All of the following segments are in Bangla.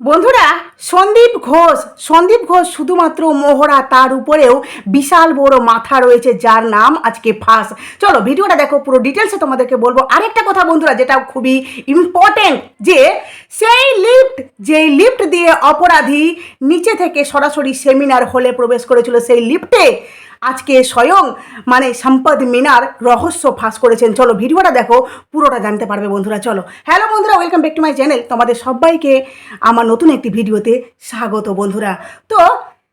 বন্ধুরা, সন্দীপ ঘোষ সন্দীপ ঘোষ শুধুমাত্র মোহরা, তার উপরেও বিশাল বড় মাথা রয়েছে, যার নাম আজকে ফাঁস। চলো, ভিডিওটা দেখো, পুরো ডিটেলসে তোমাদেরকে বলব। আরেকটা কথা বন্ধুরা, যেটা খুবই ইম্পর্টেন্ট যে সেই লিফট যেই লিফট দিয়ে অপরাধী নিচে থেকে সরাসরি সেমিনার হলে প্রবেশ করেছিল, সেই লিফটে আজকে স্বয়ং মানে সম্পদ মিনার রহস্য ফাঁস করেছেন। চলো, ভিডিওটা দেখো, পুরোটা জানতে পারবে বন্ধুরা, চলো। হ্যালো বন্ধুরা welcome back to my channel তোমাদের সবাইকে আমার নতুন একটি ভিডিওতে স্বাগত বন্ধুরা। তো,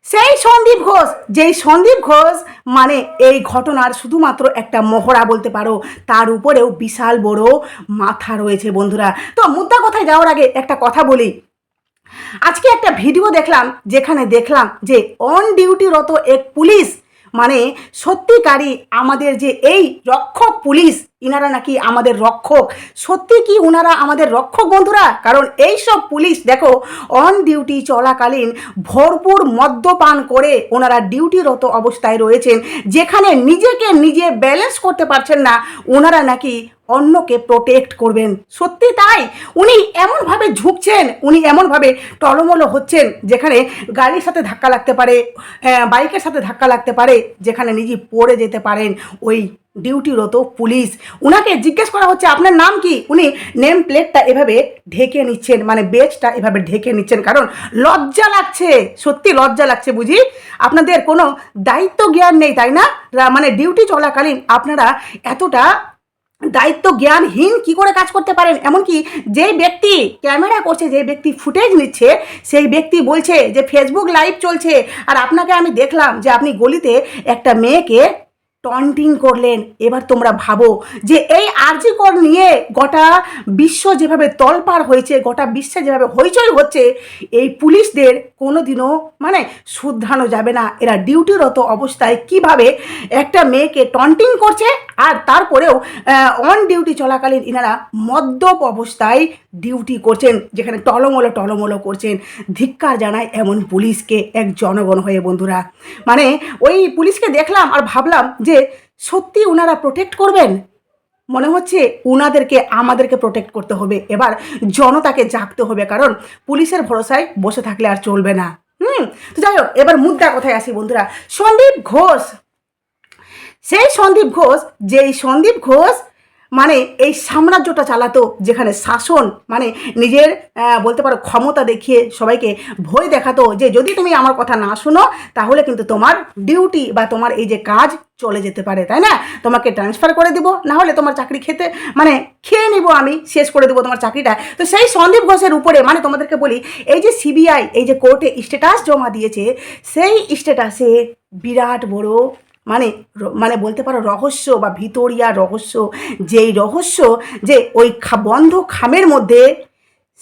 সেই সন্দীপ ঘোষ, যেই সন্দীপ ঘোষ মানে এই ঘটনার শুধুমাত্র একটা মহড়া বলতে পারো, তার উপরেও বিশাল বড় মাথা রয়েছে বন্ধুরা। তো, মুদ্রা কথায় যাওয়ার আগে একটা কথা বলি। আজকে একটা ভিডিও দেখলাম, যেখানে দেখলাম যে অন ডিউটিরত এক পুলিশ মানে সত্যিকারই আমাদের যে এই রক্ষক পুলিশ ইনারা নাকি আমাদের রক্ষক। সত্যি কি ওনারা আমাদের রক্ষক বন্ধুরা? কারণ এই সব পুলিশ দেখো অন ডিউটি চলাকালীন ভরপুর মদ্যপান করে ওনারা ডিউটিরত অবস্থায় রয়েছেন যেখানে নিজেকে নিজে ব্যালেন্স করতে পারছেন না ওনারা নাকি অন্যকে প্রোটেক্ট করবেন। সত্যি তাই? উনি এমনভাবে ঝুঁকছেন উনি এমনভাবে টলমলো হচ্ছেন যেখানে গাড়ির সাথে ধাক্কা লাগতে পারে আহ, বাইকের সাথে ধাক্কা লাগতে পারে যেখানে নিজে পড়ে যেতে পারেন ওই ডিউটিরত পুলিশ। উনাকে জিজ্ঞেস করা হচ্ছে, আপনার নাম কি? উনি নেম প্লেটটা এভাবে ঢেকে নিচ্ছেন মানে বেজটা এভাবে ঢেকে নিচ্ছেন, কারণ লজ্জা লাগছে, সত্যি লজ্জা লাগছে বুঝি। আপনাদের কোনো দায়িত্ব জ্ঞান নেই, তাই না? মানে ডিউটি চলাকালীন আপনারা এতটা দায়িত্ব জ্ঞানহীন কি করে কাজ করতে পারেন? এমনকি যেই ব্যক্তি ক্যামেরা করছে যে ব্যক্তি ফুটেজ নিচ্ছে, সেই ব্যক্তি বলছে যে, ফেসবুক লাইভ চলছে। আর আপনাকে আমি দেখলাম যে, আপনি গলিতে একটা মেয়েকে টন্টিং করলেন। এবার তোমরা ভাবো যে এই আরজি কর নিয়ে গোটা বিশ্ব যেভাবে তলপার হয়েছে, গোটা বিশ্বে যেভাবে হইচই হচ্ছে, এই পুলিশদের কোনোদিনও মানে শুধরানো যাবে না। এরা ডিউটিরত অবস্থায় কীভাবে একটা মেয়েকে টন্টিং করছে আর তারপরেও অন ডিউটি চলাকালীন ইনারা মদ্যপ অবস্থায় ডিউটি করছেন, যেখানে টলমলো টলমলো করছেন। ধিক্কার জানায় এমন পুলিশকে, এক জনগণ হয়ে বন্ধুরা। মানে ওই পুলিশকে দেখলাম আর ভাবলাম যে সত্যি ওনারা প্রোটেক্ট করবেন? মনে হচ্ছে ওনাদেরকে আমাদেরকে প্রোটেক্ট করতে হবে। এবার জনতাকে জাগতে হবে, কারণ পুলিশের ভরসায় বসে থাকলে আর চলবে না। হুম? তো যাই হোক, এবার মুদ্রা কথায় আসি বন্ধুরা। সন্দীপ ঘোষ। সেই সন্দীপ ঘোষ, যেই সন্দীপ ঘোষ মানে এই সাম্রাজ্যটা চালাতো যেখানে শাসন মানে নিজের বলতে পারো ক্ষমতা দেখিয়ে সবাইকে ভয় দেখাতো যে যদি তুমি আমার কথা না শুনো, তাহলে কিন্তু তোমার ডিউটি বা তোমার এই যে কাজ চলে যেতে পারে, তাই না? তোমাকে ট্রান্সফার করে দিব, না হলে তোমার চাকরি খেতে মানে খেয়ে নিব আমি, শেষ করে দেবো তোমার চাকরিটা। তো সেই সন্দীপ ঘোষের উপরে মানে তোমাদেরকে বলি, এই যে সিবিআই এই যে কোর্টে স্ট্যাটাস জমা দিয়েছে, সেই স্ট্যাটাসে বিরাট বড় মানে মানে বলতে পারো রহস্য বা ভিতরিয়া রহস্য, যেই রহস্য যে ওই বন্ধ খামের মধ্যে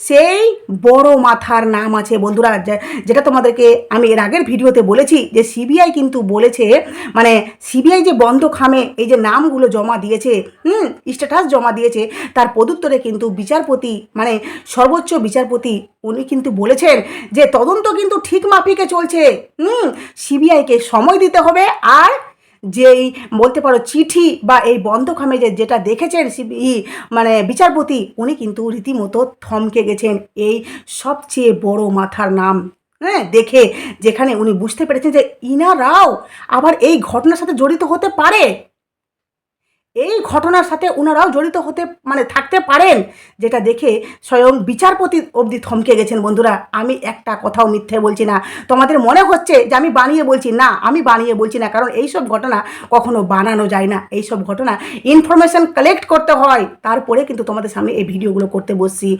সেই বড় মাথার নাম আছে। বন্ধুরা যেটা তোমাদেরকে আমি এর আগের ভিডিওতে বলেছি যে সিবিআই কিন্তু বলেছে মানে সিবিআই যে বন্ধ খামে এই যে নামগুলো জমা দিয়েছে, হুম স্ট্যাটাস জমা দিয়েছে, তার পদুত্তরে কিন্তু বিচারপতি মানে সর্বোচ্চ বিচারপতি উনি কিন্তু বলেছেন যে তদন্ত কিন্তু ঠিক মাফিকে চলছে। হুম, সিবিআইকে সময় দিতে হবে আর যেই বলতে পারো চিঠি বা এই বন্ধখামে যে যেটা দেখেছেন সিবি মানে বিচারপতি, উনি কিন্তু রীতিমতো থমকে গেছেন এই সবচেয়ে বড় মাথার নাম। হ্যাঁ দেখে যেখানে উনি বুঝতে পেরেছেন যে ইনারাও আবার এই ঘটনার সাথে জড়িত হতে পারে। এই ঘটনার সাথে ওনারাও জড়িত হতে মানে থাকতে পারেন, যেটা দেখে স্বয়ং বিচারপতি অবধি থমকে গেছেন। বন্ধুরা, আমি একটা কথাও মিথ্যে বলছি না। তোমাদের মনে হচ্ছে যে আমি বানিয়ে বলছি? না, আমি বানিয়ে বলছি না, কারণ এইসব ঘটনা কখনো বানানো যায় না। এইসব ঘটনা ইনফরমেশন কালেক্ট করতে হয়। তারপরে কিন্তু তোমাদের সামনে এই ভিডিওগুলো করতে বসছি।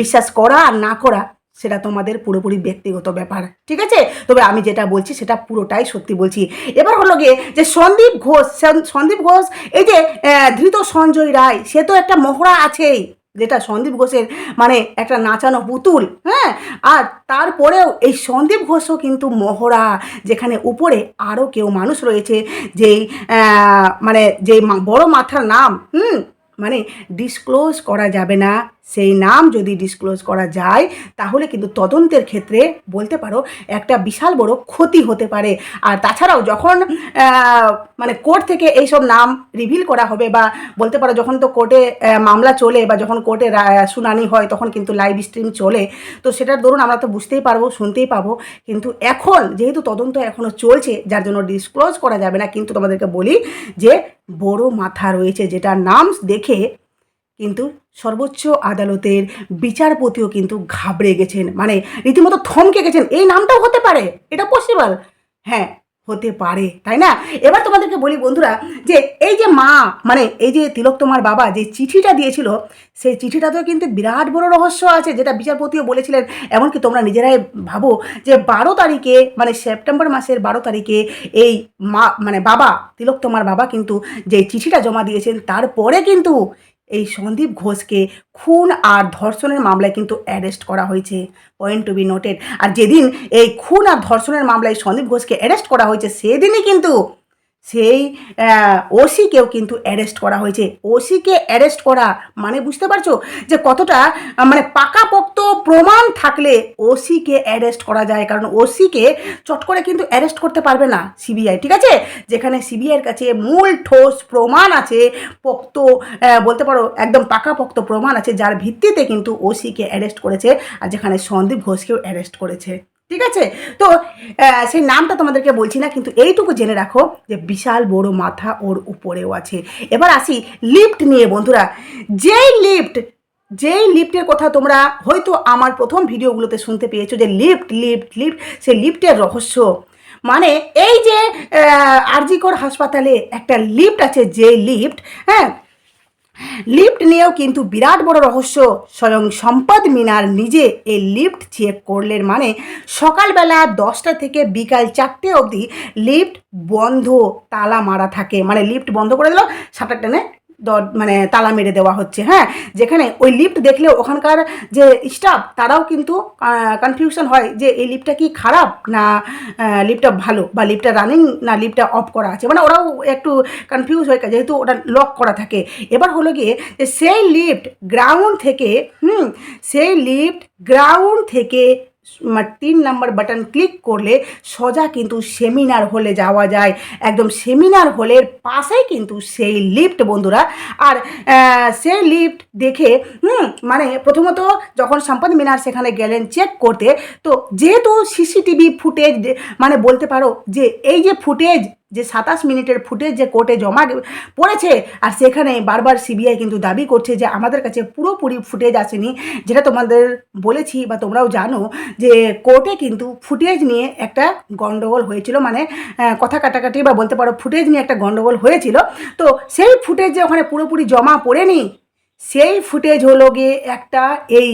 বিশ্বাস করা আর না করা সেটা তোমাদের পুরোপুরি ব্যক্তিগত ব্যাপার, ঠিক আছে? তবে আমি যেটা বলছি সেটা পুরোটাই সত্যি বলছি। এবার হলো গিয়ে যে সন্দীপ ঘোষ সন্দীপ ঘোষ, এই যে ধৃত সঞ্জয় রায়, সে তো একটা মহড়া আছেই, যেটা সন্দীপ ঘোষের মানে একটা নাচানো পুতুল হ্যাঁ? আর তারপরেও এই সন্দীপ ঘোষও কিন্তু মহড়া, যেখানে উপরে আরও কেউ মানুষ রয়েছে, যেই মানে মা- বড় মাথার নাম, হুম? মানে ডিসক্লোজ করা যাবে না। সেই নাম যদি ডিসক্লোজ করা যায়, তাহলে কিন্তু তদন্তের ক্ষেত্রে বলতে পারো একটা বিশাল বড় ক্ষতি হতে পারে। আর তাছাড়াও যখন মানে কোর্ট থেকে এইসব নাম রিভিল করা হবে বা বলতে পারো যখন তো কোর্টে মামলা চলে বা যখন কোর্টে শুনানি হয় তখন কিন্তু লাইভ স্ট্রিম চলে। তো সেটার দরুন আমরা তো বুঝতেই পারব, শুনতেই পাবো। কিন্তু এখন যেহেতু তদন্ত এখনও চলছে, যার জন্য ডিসক্লোজ করা যাবে না, কিন্তু তোমাদেরকে বলি যে বড় মাথা রয়েছে যেটা নাম দেখে কিন্তু সর্বোচ্চ আদালতের বিচারপতিও কিন্তু ঘাবড়ে গেছেন। মানে রীতিমতো থমকে গেছেন। এই নামটাও হতে পারে। এটা পসিবল হ্যাঁ হতে পারে। তাই না? এবার তোমাদেরকে বলি বন্ধুরা যে এই যে মা মানে এই যে তিলক তোমার বাবা যে চিঠিটা দিয়েছিল, সেই চিঠিটাতেও কিন্তু বিরাট বড় রহস্য আছে, যেটা বিচারপতিও বলেছিলেন। এমনকি তোমরা নিজেরাই ভাবো যে বারো তারিখে মানে সেপ্টেম্বর মাসের বারো তারিখে এই মা মানে বাবা তিলক তোমার বাবা কিন্তু যে চিঠিটা জমা দিয়েছেন, তারপরে কিন্তু এই সন্দীপ ঘোষকে খুন আর ধর্ষণের মামলায় কিন্তু অ্যারেস্ট করা হয়েছে। পয়েন্ট টু বি নোটেড আর যেদিন এই খুন আর ধর্ষণের মামলায় সন্দীপ ঘোষকে অ্যারেস্ট করা হয়েছে, সেদিনই কিন্তু সেই ওসিকেও কিন্তু অ্যারেস্ট করা হয়েছে। ওসিকে অ্যারেস্ট করা মানে বুঝতে পারছ? যে কতটা মানে পাকাপোক্ত প্রমাণ থাকলে ওসিকে অ্যারেস্ট করা যায়। কারণ ওসিকে চট করে কিন্তু অ্যারেস্ট করতে পারবে না সিবিআই ঠিক আছে? যেখানে সিবিআইয়ের কাছে মূল ঠোস প্রমাণ আছে, পোক্ত বলতে পারো একদম পাকাপোক্ত প্রমাণ আছে, যার ভিত্তিতে কিন্তু ওসিকে অ্যারেস্ট করেছে, আর যেখানে সন্দীপ ঘোষকেও অ্যারেস্ট করেছে। ঠিক আছে? তো সেই নামটা তোমাদেরকে বলছি না, কিন্তু এইটুকু জেনে রাখো যে বিশাল বড় মাথা ওর উপরেও আছে। এবার আসি লিফট নিয়ে, বন্ধুরা। যেই লিফট যেই লিফটের কথা তোমরা হয়তো আমার প্রথম ভিডিওগুলোতে শুনতে পেয়েছ যে লিফট লিফট লিফট সেই লিফটের রহস্য। মানে এই যে আরজিকর হাসপাতালে একটা লিফট আছে যে লিফট হ্যাঁ? লিফট নিয়েও কিন্তু বিরাট বড় রহস্য। স্বয়ং সম্পদ মিনার নিজে এই লিফট চেক করলেন মানে সকালবেলা দশটা থেকে বিকাল চারটে অবধি লিফট বন্ধ তালা মারা থাকে। মানে লিফট বন্ধ করে দিল, সাঁতার টেনে দ- মানে তালা মেরে দেওয়া হচ্ছে হ্যাঁ? যেখানে ওই লিফট দেখলে ওখানকার যে স্টাফ তারাও কিন্তু কনফিউশন হয় যে এই লিফটটা কি খারাপ না লিফটটা ভালো বা লিফটটা রানিং না লিফটটা অফ করা আছে? মানে ওরাও একটু কনফিউজ হয়ে, যেহেতু ওটা লক করা থাকে। এবার হলো গিয়ে যে সেই লিফট গ্রাউন্ড থেকে, হুম, সেই লিফট গ্রাউন্ড থেকে তিন নাম্বার বাটন ক্লিক করলে সোজা কিন্তু সেমিনার হলে যাওয়া যায়। একদম সেমিনার হলের পাশেই কিন্তু সেই লিফট বন্ধুরা। আর সেই লিফট দেখে মানে প্রথমত যখন সম্পদ মিনার সেখানে গেলেন চেক করতে, তো যেহেতু সিসিটিভি ফুটেজ মানে বলতে পারো যে এই যে ফুটেজ যে সাতাশ মিনিটের ফুটেজ যে কোর্টে জমা পড়েছে, আর সেখানে বারবার সিবিআই কিন্তু দাবি করছে যে আমাদের কাছে পুরোপুরি ফুটেজ আসেনি। যেটা তোমাদের বলেছি বা তোমরাও জানো যে কোর্টে কিন্তু ফুটেজ নিয়ে একটা গন্ডগোল হয়েছিল। মানে কথা কাটাকাটি বা বলতে পারো ফুটেজ নিয়ে একটা গন্ডগোল হয়েছিল। তো সেই ফুটেজ যে ওখানে পুরোপুরি জমা পড়েনি, সেই ফুটেজ হলো গিয়ে একটা এই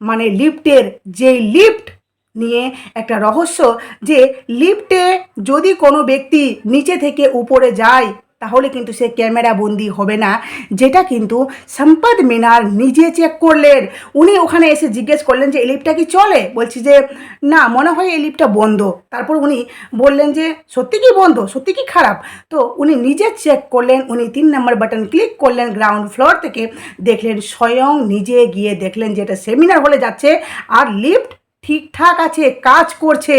মানে লিফটের যেই লিফট নিয়ে একটা রহস্য যে লিফটে যদি কোনো ব্যক্তি নিচে থেকে উপরে যায়, তাহলে কিন্তু সে ক্যামেরা বন্দি হবে না। যেটা কিন্তু সম্পদ মিনার নিজে চেক করলেন। উনি ওখানে এসে জিজ্ঞেস করলেন যে, এই লিফটটা কি চলে? বলছি যে, না, মনে হয় এই লিফটটা বন্ধ। তারপর উনি বললেন যে, সত্যি কি বন্ধ? সত্যি কি খারাপ? তো উনি নিজে চেক করলেন, উনি তিন নম্বর বাটন ক্লিক করলেন গ্রাউন্ড ফ্লোর থেকে দেখলেন স্বয়ং নিজে গিয়ে দেখলেন যে এটা সেমিনার হলে যাচ্ছে। আর লিফট ঠিকঠাক আছে, কাজ করছে,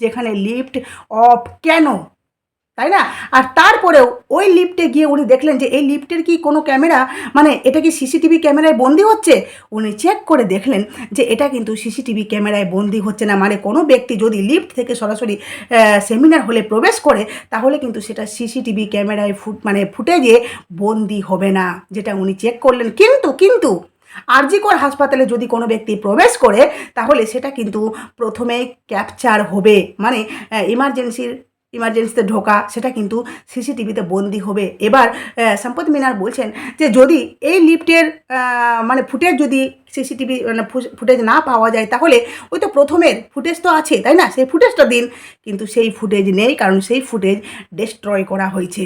যেখানে লিফট অফ কেন? তাই না? আর তারপরেও ওই লিফটে গিয়ে উনি দেখলেন যে এই লিফটের কি কোনো ক্যামেরা মানে এটা কি সিসিটিভি ক্যামেরায় বন্দি হচ্ছে? উনি চেক করে দেখলেন যে এটা কিন্তু সিসিটিভি ক্যামেরায় বন্দি হচ্ছে না। মানে কোনো ব্যক্তি যদি লিফট থেকে সরাসরি সেমিনার হলে প্রবেশ করে, তাহলে কিন্তু সেটা সিসিটিভি ক্যামেরায় ফুট মানে ফুটেজে বন্দি হবে না, যেটা উনি চেক করলেন। কিন্তু কিন্তু আরজিকর হাসপাতালে যদি কোনো ব্যক্তি প্রবেশ করে, তাহলে সেটা কিন্তু প্রথমেই ক্যাপচার হবে। মানে ইমার্জেন্সির ইমার্জেন্সিতে ঢোকা, সেটা কিন্তু সিসিটিভিতে বন্দি হবে। এবার সম্পদ মিনার বলছেন যে যদি এই লিফটের মানে ফুটেজ যদি সিসিটিভি মানে ফুটেজ না পাওয়া যায়, তাহলে ওই তো প্রথমের ফুটেজ তো আছে, তাই না? সেই ফুটেজটা দিন। কিন্তু সেই ফুটেজ নেই, কারণ সেই ফুটেজ ডিস্ট্রয় করা হয়েছে।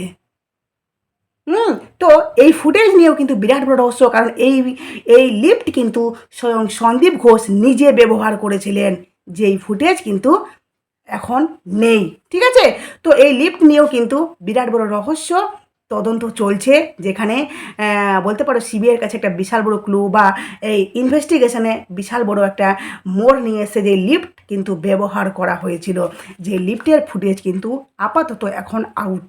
হুম তো এই ফুটেজ নিয়েও কিন্তু বিরাট বড় রহস্য, কারণ এই এই লিফট কিন্তু স্বয়ং সন্দীপ ঘোষ নিজে ব্যবহার করেছিলেন। যেই ফুটেজ কিন্তু এখন নেই, ঠিক আছে? তো এই লিফট নিয়েও কিন্তু বিরাট বড় রহস্য তদন্ত চলছে, যেখানে বলতে পারো সিবিআইয়ের কাছে একটা বিশাল বড় ক্লু বা এই ইনভেস্টিগেশনে বিশাল বড় একটা মোড় নিয়ে এসে যে লিফট কিন্তু ব্যবহার করা হয়েছিল। যে লিফটের ফুটেজ কিন্তু আপাতত এখন আউট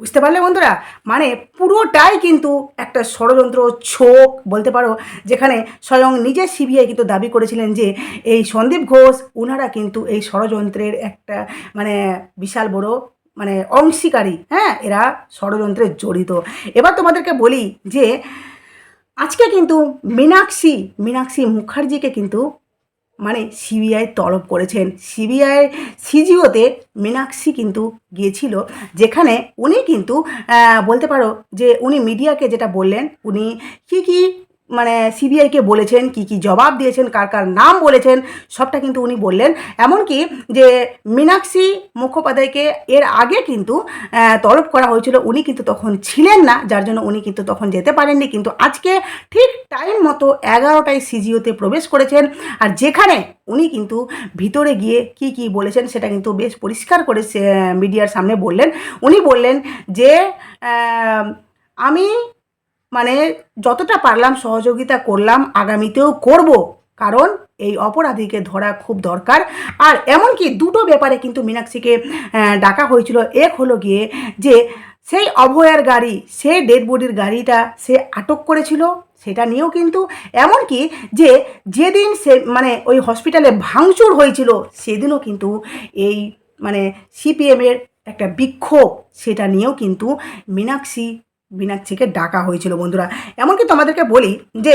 বুঝতে পারলে বন্ধুরা? মানে পুরোটাই কিন্তু একটা ষড়যন্ত্র, ছোক বলতে পারো, যেখানে স্বয়ং নিজে সিবিআই কিন্তু দাবি করেছিলেন যে এই সন্দীপ ঘোষ ওনারা কিন্তু এই ষড়যন্ত্রের একটা মানে বিশাল বড় মানে অংশীকারী। হ্যাঁ এরা ষড়যন্ত্রে জড়িত। এবার তোমাদেরকে বলি যে, আজকে কিন্তু মীনাক্ষী মীনাক্ষী মুখার্জিকে কিন্তু মানে সিবিআই তলব করেছেন। সিবিআই সিজিওতে মীনাক্ষী কিন্তু গিয়েছিল, যেখানে উনি কিন্তু বলতে পারো যে উনি মিডিয়াকে যেটা বললেন, উনি কী কী মানে সিবিআইকে বলেছেন, কি কি জবাব দিয়েছেন, কার কার নাম বলেছেন, সবটা কিন্তু উনি বললেন। এমনকি যে মীনাক্ষী মুখোপাধ্যায়কে এর আগে কিন্তু তলব করা হয়েছিল, উনি কিন্তু তখন ছিলেন না, যার জন্য উনি কিন্তু তখন যেতে পারেননি। কিন্তু আজকে ঠিক টাইম মতো এগারোটায় সিজিওতে প্রবেশ করেছেন, আর যেখানে উনি কিন্তু ভিতরে গিয়ে কি কি বলেছেন, সেটা কিন্তু বেশ পরিষ্কার করে মিডিয়ার সামনে বললেন। উনি বললেন যে আমি মানে যতটা পারলাম সহযোগিতা করলাম, আগামীতেও করব। কারণ এই অপরাধীকে ধরা খুব দরকার। আর এমনকি দুটো ব্যাপারে কিন্তু মীনাক্ষীকে ডাকা হয়েছিল। এক হলো গিয়ে যে সেই অভয়ার গাড়ি সেই ডেড বডির গাড়িটা সে আটক করেছিল, সেটা নিয়েও কিন্তু এমনকি যে যেদিন সে মানে ওই হসপিটালে ভাঙচুর হয়েছিল, সেদিনও কিন্তু এই মানে সিপিএমের একটা বিক্ষোভ, সেটা নিয়েও কিন্তু মীনাক্ষী মীনাক্ষীকে ডাকা হয়েছিল, বন্ধুরা। এমনকি তোমাদেরকে বলি যে,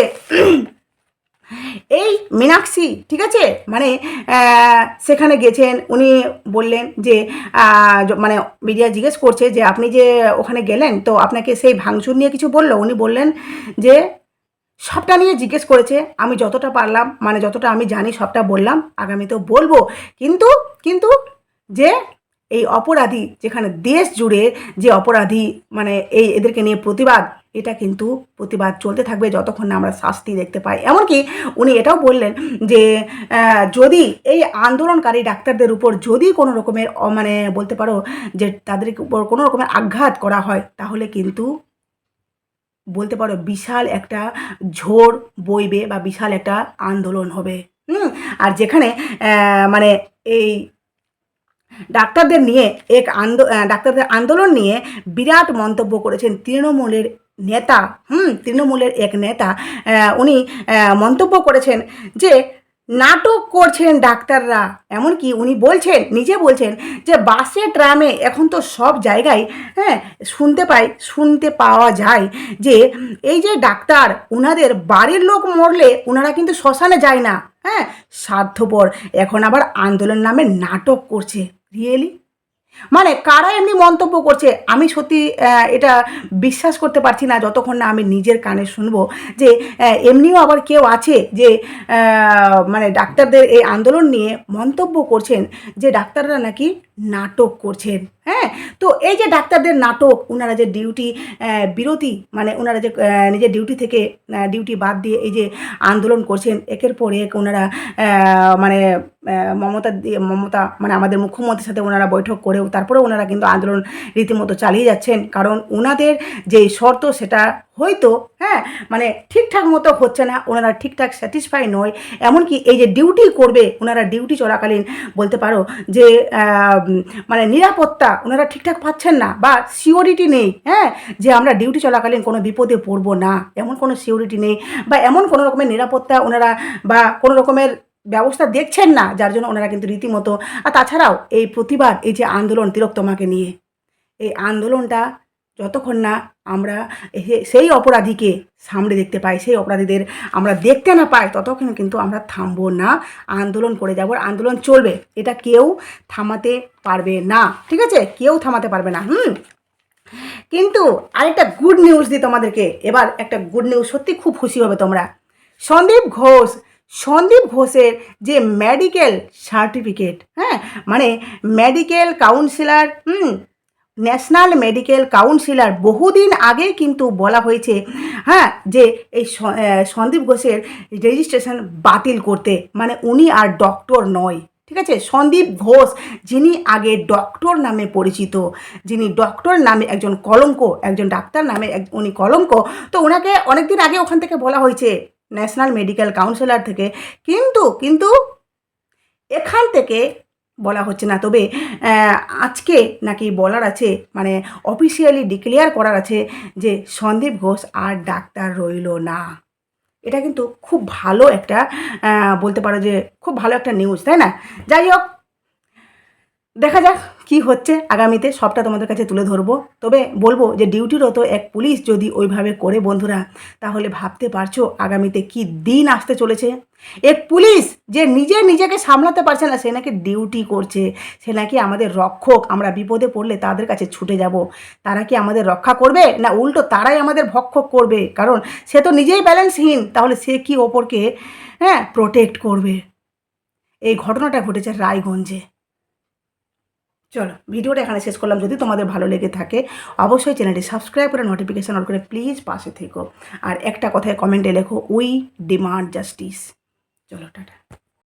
এই মীনাক্ষী, ঠিক আছে? মানে সেখানে গেছেন, উনি বললেন যে মানে মিডিয়া জিজ্ঞেস করছে যে, আপনি যে ওখানে গেলেন, তো আপনাকে সেই ভাঙচুর নিয়ে কিছু বলল? উনি বললেন যে, সবটা নিয়ে জিজ্ঞেস করেছে, আমি যতটা পারলাম মানে যতটা আমি জানি সবটা বললাম, আগামীতেও বলব। কিন্তু কিন্তু যে এই অপরাধী, যেখানে দেশ জুড়ে যে অপরাধী মানে এই এদেরকে নিয়ে প্রতিবাদ, এটা কিন্তু প্রতিবাদ চলতে থাকবে যতক্ষণ না আমরা শাস্তি দেখতে পাই। এমনকি উনি এটাও বললেন যে যদি এই আন্দোলনকারী ডাক্তারদের উপর যদি কোনো রকমের মানে বলতে পারো যে তাদের উপর কোনো রকমের আঘাত করা হয়, তাহলে কিন্তু বলতে পারো বিশাল একটা ঝড় বইবে বা বিশাল একটা আন্দোলন হবে। হুম? আর যেখানে মানে এই ডাক্তারদের নিয়ে এক আন্দো ডাক্তারদের আন্দোলন নিয়ে বিরাট মন্তব্য করেছেন তৃণমূলের নেতা, হুম, তৃণমূলের এক নেতা। উনি মন্তব্য করেছেন যে, নাটক করছেন ডাক্তাররা। এমনকি উনি বলছেন, নিজে বলছেন যে, বাসে, ট্রামে এখন তো সব জায়গায় হ্যাঁ শুনতে পাই, শুনতে পাওয়া যায় যে, এই যে ডাক্তার ওনাদের বাড়ির লোক মরলে ওনারা কিন্তু শ্মশানে যায় না। হ্যাঁ স্বার্থপর। এখন আবার আন্দোলন নামে নাটক করছে। রিয়েলি মানে কারা এমনি মন্তব্য করছে? আমি সত্যি এটা বিশ্বাস করতে পারছি না যতক্ষণ না আমি নিজের কানে শুনব যে এমনিও আবার কেউ আছে যে মানে ডাক্তারদের এই আন্দোলন নিয়ে মন্তব্য করছেন যে, ডাক্তাররা নাকি নাটক করছেন। হ্যাঁ? তো এই যে ডাক্তারদের নাটক ওনারা যে ডিউটি বিরতি মানে ওনারা যে নিজের ডিউটি থেকে ডিউটি বাদ দিয়ে এই যে আন্দোলন করছেন, একের পর এক ওনারা মানে মমতা দিয়ে মমতা মানে আমাদের মুখ্যমন্ত্রীর সাথে ওনারা বৈঠক করেও তারপরে ওনারা কিন্তু আন্দোলন রীতিমতো চালিয়ে যাচ্ছেন। কারণ ওনাদের যে শর্ত, সেটা হয়তো হ্যাঁ মানে ঠিকঠাক মতো হচ্ছে না, ওনারা ঠিকঠাক স্যাটিসফাই নয়। এমনকি এই যে ডিউটি করবে, ওনারা ডিউটি চলাকালীন বলতে পারো যে মানে নিরাপত্তা ওনারা ঠিকঠাক পাচ্ছেন না বা সিওরিটি নেই হ্যাঁ যে আমরা ডিউটি চলাকালীন কোনো বিপদে পড়ব না। এমন কোনো সিওরিটি নেই বা এমন কোনো রকমের নিরাপত্তা ওনারা বা কোনো রকমের ব্যবস্থা দেখছেন না, যার জন্য ওনারা কিন্তু রীতিমতো। আর তাছাড়াও এই প্রতিবাদ, এই যে আন্দোলন তিরোক্তমাকে নিয়ে, এই আন্দোলনটা যতক্ষণ না আমরা সেই অপরাধীকে সামনে দেখতে পাই, সেই অপরাধীদের আমরা দেখতে না পাই, ততক্ষণ কিন্তু আমরা থামবো না। আন্দোলন করে যাব, আন্দোলন চলবে। এটা কেউ থামাতে পারবে না, ঠিক আছে? কেউ থামাতে পারবে না, হুম? কিন্তু আরেকটা গুড নিউজ দিই তোমাদেরকে। এবার একটা গুড নিউজ সত্যি খুব খুশি হবে তোমরা। সন্দীপ ঘোষ, সন্দীপ ঘোষের যে মেডিকেল সার্টিফিকেট হ্যাঁ? মানে মেডিকেল কাউন্সিলার হুম? ন্যাশনাল মেডিকেল কাউন্সিলার বহুদিন আগে কিন্তু বলা হয়েছে হ্যাঁ যে এই সন্দীপ ঘোষের রেজিস্ট্রেশন বাতিল করতে। মানে উনি আর ডক্টর নয়, ঠিক আছে? সন্দীপ ঘোষ, যিনি আগে ডক্টর নামে পরিচিত, যিনি ডক্টর নামে একজন কলঙ্ক, একজন ডাক্তার নামে এক, উনি কলঙ্ক, তো ওনাকে অনেকদিন আগে ওখান থেকে বলা হয়েছে ন্যাশনাল মেডিকেল কাউন্সিলর থেকে। কিন্তু কিন্তু এখান থেকে বলা হচ্ছে না। তবে আজকে নাকি বলার আছে মানে অফিসিয়ালি ডিক্লেয়ার করার আছে যে সন্দীপ ঘোষ আর ডাক্তার রইল না। এটা কিন্তু খুব ভালো একটা বলতে পারো যে খুব ভালো একটা নিউজ তাই না? যাই হোক দেখা যাক কি হচ্ছে আগামীতে সবটা তোমাদের কাছে তুলে ধরবো। তবে বলব যে ডিউটিরত এক পুলিশ যদি ওইভাবে করে বন্ধুরা, তাহলে ভাবতে পারছ আগামীতে কি দিন আসতে চলেছে? এক পুলিশ যে নিজে নিজেকে সামলাতে পারছে না, সে নাকি ডিউটি করছে, সে নাকি আমাদের রক্ষক, আমরা বিপদে পড়লে তাদের কাছে ছুটে যাব। তারা কি আমাদের রক্ষা করবে, না উল্টো তারাই আমাদের ভক্ষক করবে? কারণ সে তো নিজেই ব্যালেন্সহীন, তাহলে সে কি ওপরকে হ্যাঁ প্রোটেক্ট করবে? এই ঘটনাটা ঘটেছে রায়গঞ্জে। চলো, ভিডিওটা এখানে শেষ করলাম। যদি তোমাদের ভালো লেগে থাকে, অবশ্যই চ্যানেলটি সাবস্ক্রাইব করে নোটিফিকেশান অন করে প্লিজ পাশে থেকো। আর একটা কথায় কমেন্টে লেখো উই ডিমান্ড জাস্টিস চলো, টাটা।